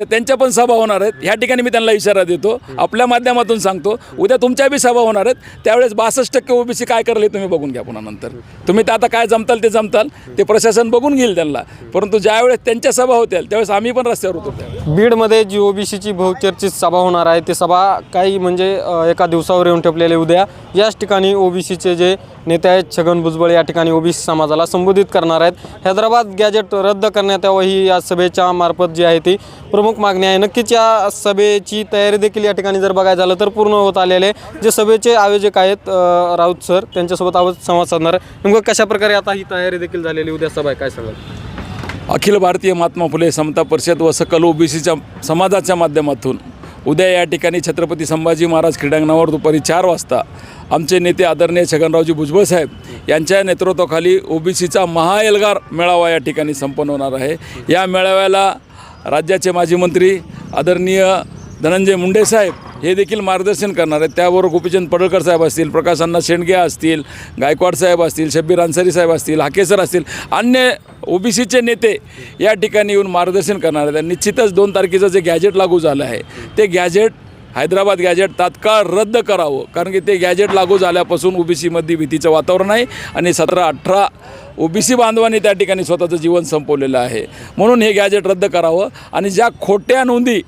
त्यांच्या पण सभा होणार आहेत. ह्या ठिकाणी मी त्यांना इशारा देतो. आपल्या माध्यमातून सांगतो. उद्या तुमच्या बी सभा होणार आहेत. त्यावेळेस बासष्ट टक्के ओबीसी काय करले तुम्ही बघून घ्या पुन्हा नंतर. तुम्ही तर आता काय जमताल ते जमताल. ते प्रशासन बघून घेईल त्यांना. परंतु ज्यावेळेस त्यांच्या सभा होतील त्यावेळेस आम्ही पण रस्त्यावर होतो बीडमध्ये जी ओबीसीची बहुचर्चित सभा होणार आहे ती सभा काही म्हणजे एका दिवसावर येऊन ठेपलेले उद्या याच ठिकाणी ओबीसीचे जे नेते आहेत छगन भुजबळ या ठिकाणी ओबीसी समाजाला संबोधित करणार आहेत हैदराबाद गॅजेट रद्द करण्यात यावं ही या सभेच्या मार्फत जी आहे ती प्रमुख मागणी आहे नक्कीच या सभेची तयारी देखील या ठिकाणी जर बघायला झालं तर पूर्ण होत आलेले आहे. जे सभेचे आयोजक आहेत राऊत सर त्यांच्यासोबत आवाज संवाद साधणार आहे. नेमकं कशा प्रकारे आता ही तयारी देखील झालेली उद्या सभा आहे काय सांगाल अखिल भारतीय महात्मा फुले समता परिषद व सकल ओबीसीच्या समाजाच्या माध्यमातून उद्या या ठिकाणी छत्रपती संभाजी महाराज क्रीडांगणावर दुपारी चार वाजता आमचे नेते आदरणीय छगनरावजी भुजबळ साहेब यांच्या नेतृत्वाखाली ओबीसीचा महाएल्गार मेळावा या ठिकाणी संपन्न होणार आहे. या मेळाव्याला राज्याचे माजी मंत्री आदरणीय धनंजय मुंडे साहेब हे देखील मार्गदर्शन करणार आहेत. त्याबरोबर गोपीचंद पडळकर साहेब असतील प्रकाश अण्णा शेंडगे असतील गायकवाड साहेब असतील शब्बीर अन्सारी साहेब असतील हाकेसर असतील अन्य ओबीसीचे नेते या ठिकाणी येऊन मार्गदर्शन करणार आहेत. आणि निश्चितच दोन तारखेचं जे गॅजेट लागू झालं आहे ते गॅजेट हैदराबाद गॅजेट तात्काळ रद्द करावं. कारण की ते गॅजेट लागू झाल्यापासून ओबीसीमध्ये भीतीचं वातावरण आहे आणि सतरा अठरा ओबीसी बांधवांनी त्या ठिकाणी स्वतःचं जीवन संपवलेलं आहे. म्हणून हे गॅजेट रद्द करावं. आणि ज्या खोट्या नोंदी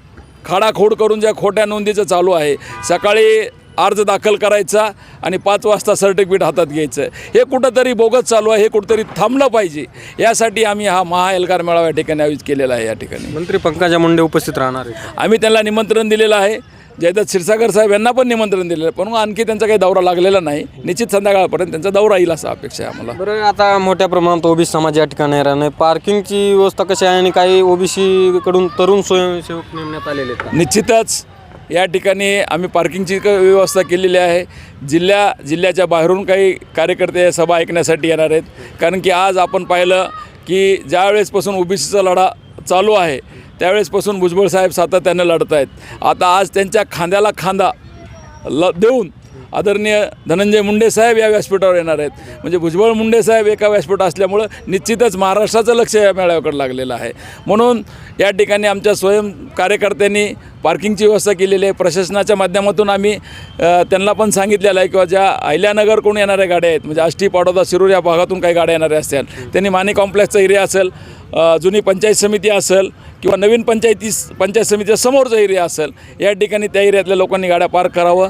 खाडाखोड करून ज्या खोट्या नोंदीचं चालू आहे सकाळी अर्ज दाखल करायचा आणि पाच वाजता सर्टिफिकेट हातात घ्यायचं. हे कुठंतरी बोगस चालू आहे हे कुठंतरी थांबलं पाहिजे. यासाठी आम्ही हा महाएल्गार मेळावा या ठिकाणी आयोजित केलेला आहे या ठिकाणी. मंत्री पंकजा मुंडे उपस्थित राहणार आहेत. आम्ही त्यांना निमंत्रण दिलेलं आहे. जयदत्त क्षीरसागर साहेब यांना पण निमंत्रण दिलेलं पण आणखी त्यांचा काही दौरा लागलेला नाही. निश्चित संध्याकाळपर्यंत त्यांचा दौरा येईल असा अपेक्षा आहे आम्हाला. बरं आता मोठ्या प्रमाणात ओबीसी समाज या ठिकाणी राहणे पार्किंगची व्यवस्था कशी आहे आणि काही ओबीसी कडून तरुण स्वयंसेवक नेमण्यात आलेले आहेत? निश्चितच या ठिकाणी आम्ही पार्किंगची क- व्यवस्था केलेली आहे. जिल्ह्या जिल्ह्याच्या बाहेरून काही कार्यकर्ते सभा ऐकण्यासाठी येणार आहेत. कारण की आज आपण पाहिलं की ज्या वेळेसपासून ओबीसीचा लढा चालू आहे त्यावेळेसपासून भुजबळ साहेब सातत्यानं लढत आहेत. आता आज त्यांच्या खांद्याला खांदा ल देऊन आदरणीय धनंजय मुंडे साहेब या व्यासपीठावर येणार आहेत. म्हणजे भुजबळ मुंडे साहेब एका व्यासपीठ असल्यामुळं निश्चितच महाराष्ट्राचं लक्ष या मेळाव्याकडे लागलेलं आहे. म्हणून या ठिकाणी आमच्या स्वयं कार्यकर्त्यांनी पार्किंगची व्यवस्था केलेली आहे. प्रशासनाच्या माध्यमातून आम्ही त्यांना पण सांगितलेलं आहे किंवा ज्या अहिल्यानगर कोण येणाऱ्या गाड्या आहेत म्हणजे आष्टी पाडोदा शिरूर या भागातून काही गाड्या येणाऱ्या असतील. त्यांनी माने कॉम्प्लेक्सचा एरिया असेल जुनी पंचायत समिती असेल किंवा नवीन पंचायती पंचायत समितीच्या समोरचा एरिया असेल या ठिकाणी त्या एरियातल्या लोकांनी गाड्या पार्क करावं.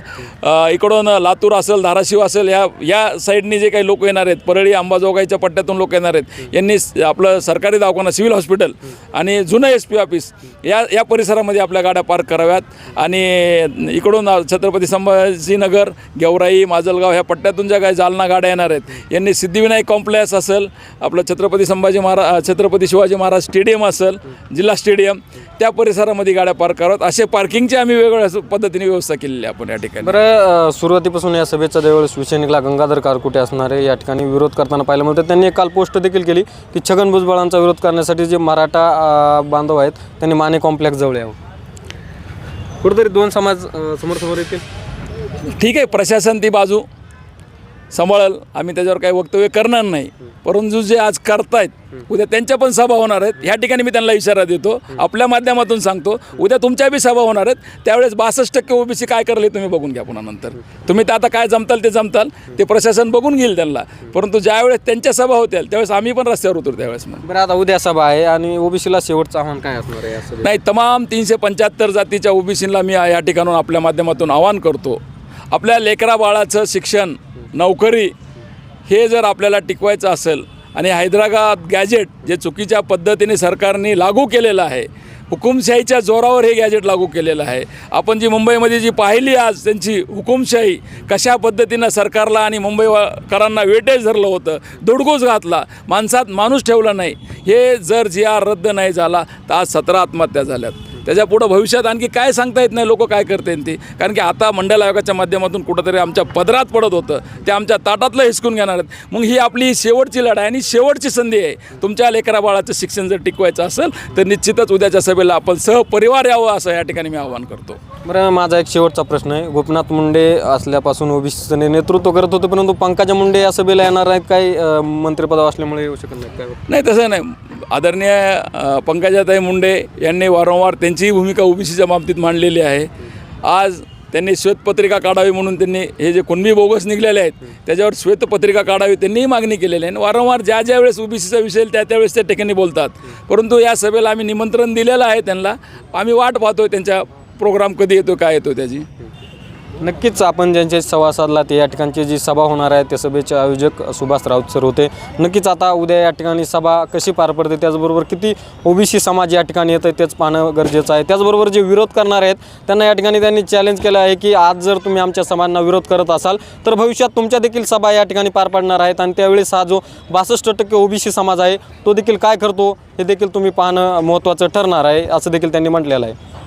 इकडून लातूर असेल धाराशिव असेल या या साईडनी जे काही लोक येणार आहेत परळी अंबाजोगाईच्या पट्ट्यातून लोक येणार आहेत यांनी आपलं सरकारी दवाखाना सिव्हिल हॉस्पिटल आणि जुनं एस पी ऑफिस या या परिसरामध्ये आपल्या गाड्या पार्क कराव्यात. आणि इकडून छत्रपती संभाजीनगर गेवराई माजलगाव ह्या पट्ट्यातून ज्या काही जालना गाड्या येणार आहेत यांनी सिद्धिविनायक कॉम्प्लेक्स असेल आपलं छत्रपती संभाजी महाराज छत्रपती शिवाजी महाराज स्टेडियम असेल जिल्हा स्टेडियम त्या परिसरामध्ये गाड्या पार्क कराव्यात. असे पार्किंगची आम्ही वेगवेगळ्या पद्धतीने व्यवस्था केलेली आहे आपण या ठिकाणी. बरं सुरुवातीपासून या सभेचा ज्यावेळी शिवसैनिकला गंगाधर कारकुटे असणारे या ठिकाणी विरोध करताना पाहिलं मिळतं त्यांनी एक काल पोस्ट देखील केली की छगन भुजबळांचा विरोध करण्यासाठी जे मराठा बांधव आहेत त्यांनी माने कॉम्प्लेक्स जवळ यावं. कुठेतरी दोन समाज समोर समोर येतील? ठीक आहे प्रशासन ती बाजू. सांभाळल. आम्ही त्याच्यावर काही वक्तव्य करणार नाही. परंतु जे आज करतायत उद्या त्यांच्या पण सभा होणार आहेत. ह्या ठिकाणी मी त्यांना इशारा देतो. आपल्या माध्यमातून सांगतो. उद्या तुमच्या बी सभा होणार आहेत. त्यावेळेस बासष्ट टक्के ओबीसी काय करले तुम्ही बघून घ्या पुन्हा नंतर. तुम्ही तर आता काय जमताल ते जमताल. ते प्रशासन बघून घेईल त्यांना. परंतु ज्यावेळेस त्यांच्या सभा होतील त्यावेळेस आम्ही पण रस्त्यावर उतरू त्यावेळेस मग. बरं आता उद्या सभा आहे आणि ओबीसीला शेवटचं आव्हान काय असणार आहे नाही तमाम तीनशे पंच्याहत्तर जातीच्या ओबीसीला मी या ठिकाणून आपल्या माध्यमातून आवाहन करतो. आपल्या लेकरा बाळाचं शिक्षण नोकरी हे जर आपल्याला टिकवायचं असेल आणि हैदराबाद गॅजेट जे चुकीच्या पद्धतीने सरकारने लागू केलेलं आहे हुकुमशाहीच्या जोरावर हे गॅजेट लागू केलेलं आहे. आपण जी मुंबईमध्ये जी पाहिली आज त्यांची हुकुमशाही कशा पद्धतीनं सरकारला आणि मुंबईकरांना वेटेज धरलं होतं दुडगूस घातला माणसात माणूस ठेवला नाही हे जर जी आर रद्द नाही झाला तर आज सतरा आत्महत्या झाल्यात. त्याच्या पुढं भविष्यात आणखी काय सांगता येत नाही लोक काय करते ते. कारण की आता मंडल आयोगाच्या माध्यमातून कुठंतरी आमच्या पदरात पडत होतं. ते आमच्या ताटातलं हिसकून घेणार आहेत. मग ही आपली शेवटची लढाई आणि शेवटची संधी आहे. तुमच्या लेकरा बाळाचं शिक्षण जर टिकवायचं असेल तर निश्चितच उद्याच्या सभेला आपण सहपरिवार यावं असं या ठिकाणी मी आवाहन करतो. बरं माझा एक शेवटचा प्रश्न आहे. गोपीनाथ मुंडे असल्यापासून ओबीसीचं नेतृत्व करत होते परंतु पंकजा मुंडे या सभेला येणार आहेत काही मंत्रिपदावर असल्यामुळे येऊ शकत नाही काय? नाही तसं नाही. आदरणीय पंकजाताई मुंडे यांनी वारंवार त्यांचीही भूमिका ओबीसीच्या बाबतीत मांडलेली आहे. आज त्यांनी श्वेतपत्रिका काढावी म्हणून त्यांनी हे जे कुणबी बोगस निघलेले आहेत त्याच्यावर श्वेतपत्रिका काढावी त्यांनीही मागणी केलेली आहे. आणि वारंवार ज्या ज्या वेळेस ओबीसीचा विषय त्या त्यावेळेस त्या ठिकाणी बोलतात. परंतु या सभेला आम्ही निमंत्रण दिलेलं आहे त्यांना. आम्ही वाट पाहतोय त्यांच्या प्रोग्राम कधी येतो काय येतो त्याची. नक्कीच आपण ज्यांच्या सभा साधला ते या ठिकाणची जी सभा होणार आहे त्या सभेचे आयोजक सुभाष राऊत सर होते. नक्कीच आता उद्या या ठिकाणी सभा कशी पार पडते त्याचबरोबर किती ओबीसी समाज या ठिकाणी येतं तेच पाहणं गरजेचं आहे. त्याचबरोबर जे विरोध करणार आहेत त्यांना या ठिकाणी त्यांनी चॅलेंज केलं आहे की आज जर तुम्ही आमच्या सभांना विरोध करत असाल तर भविष्यात तुमच्या देखील सभा या ठिकाणी पार पडणार आहेत आणि त्यावेळेस हा जो बासष्ट टक्के ओबीसी समाज आहे तो देखील काय करतो हे देखील तुम्ही पाहणं महत्त्वाचं ठरणार आहे असं देखील त्यांनी म्हटलेलं आहे.